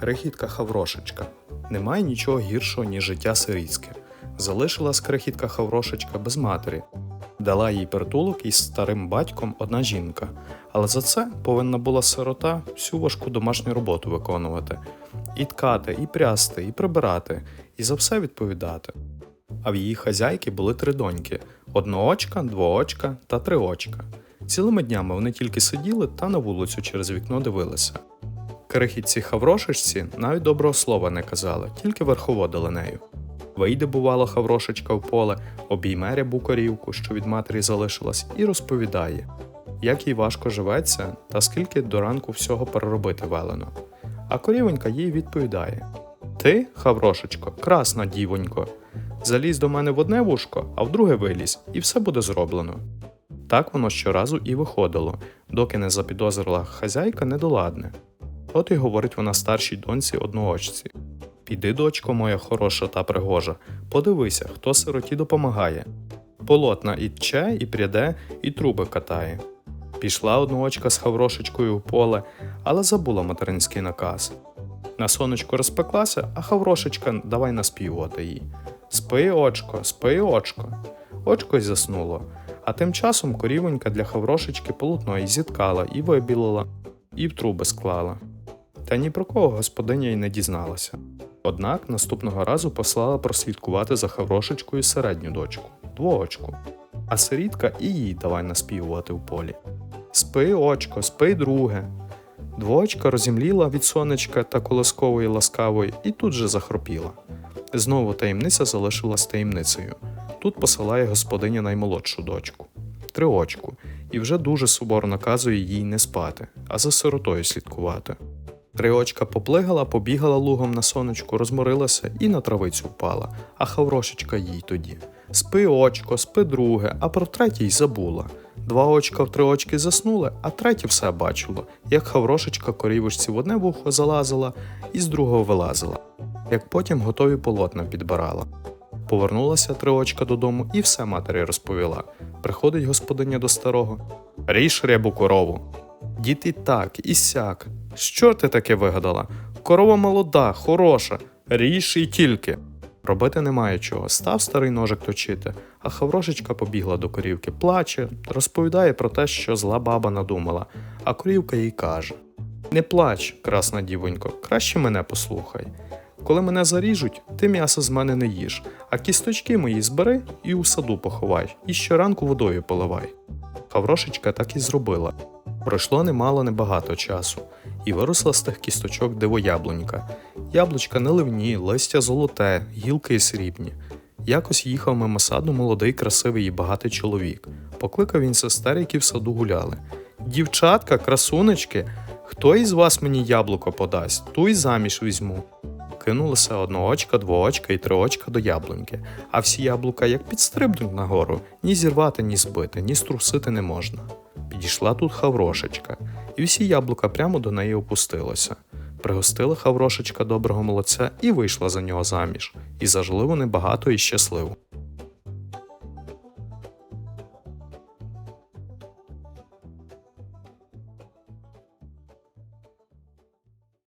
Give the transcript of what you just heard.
крихітка Хаврошечка. Немає нічого гіршого, ніж життя сирійське. Залишилась крихітка Хаврошечка без матері. Дала їй притулок із старим батьком одна жінка, але за це повинна була сирота всю важку домашню роботу виконувати: і ткати, і прясти, і прибирати, і за все відповідати. А в її хазяйки були три доньки: одноочка, двоочка та триочка. Цілими днями вони тільки сиділи та на вулицю через вікно дивилися. Крихітці Хаврошечці навіть доброго слова не казали, тільки верховодили нею. Вийде, бувало, Хаврошечка в поле, обійме рябу корівку, що від матері залишилась, і розповідає, як їй важко живеться та скільки до ранку всього переробити велено. А корівонька їй відповідає: Ти, Хаврошечко, красна дівонько, залізь до мене в одне вушко, а в друге вилізь, і все буде зроблено. Так воно щоразу і виходило, доки не запідозрила хазяйка недоладне. От і говорить вона старшій доньці одноочці. Піди, дочко моя хороша та пригожа, подивися, хто сироті допомагає. Полотна і тче, і пряде, і труби катає. Пішла одноочка з хаврошечкою в поле, але забула материнський наказ. На сонечко розпеклася, а хаврошечка давай наспівувати їй. Спи, очко, спи, очко. Очко й заснуло. А тим часом корівонька для хаврошечки полотно і зіткала, і вибілила, і в труби склала. Та ні про кого господиня й не дізналася. Однак наступного разу послала прослідкувати за Хаврошечкою середню дочку, двоочку, а сирітка і їй давай наспівувати в полі. Спи, очко, спи, друге. Двоочка розімліла від сонечка та колоскової ласкавої і тут же захропіла. Знову таємниця залишилась таємницею. Тут посилає господиня наймолодшу дочку, триочку, і вже дуже суворо наказує їй не спати, а за сиротою слідкувати. Триочка поплигала, побігала лугом на сонечку, розморилася і на травицю впала, а хаврошечка їй тоді. Спи очко, спи друге, а про третє й забула. Два очка в три очки заснули, а третє все бачило, як хаврошечка корівочці в одне вухо залазила і з другого вилазила, як потім готові полотна підбирала. Повернулася триочка додому і все матері розповіла. Приходить господиня до старого. Ріж рябу корову. Дід і так, і сяк. Що ти таке вигадала? Корова молода, хороша, ріж і тільки. Робити немає чого. Став старий ножик точити, а Хаврошечка побігла до корівки, плаче, розповідає про те, що зла баба надумала, а корівка їй каже: Не плач, красна дівонько, краще мене послухай. Коли мене заріжуть, ти м'ясо з мене не їж, а кісточки мої збери і у саду поховай, і щоранку водою поливай. Хаврошечка так і зробила. Пройшло немало небагато часу, і виросла з тих кісточок дивояблунька. Яблучка неливні, листя золоте, гілки срібні. Якось їхав мимо саду молодий, красивий і багатий чоловік. Покликав він сестер, які в саду гуляли. Дівчатка, красунечки, хто із вас мені яблуко подасть, ту й заміж візьму. Кинулися одноочка, двоочка і триочка до яблуньки, а всі яблука як підстрибнуть нагору, ні зірвати, ні збити, ні струсити не можна. Підійшла тут Хаврошечка, і всі яблука прямо до неї опустилося. Пригостила Хаврошечка доброго молодця і вийшла за нього заміж, і зажили вони багато і щасливо.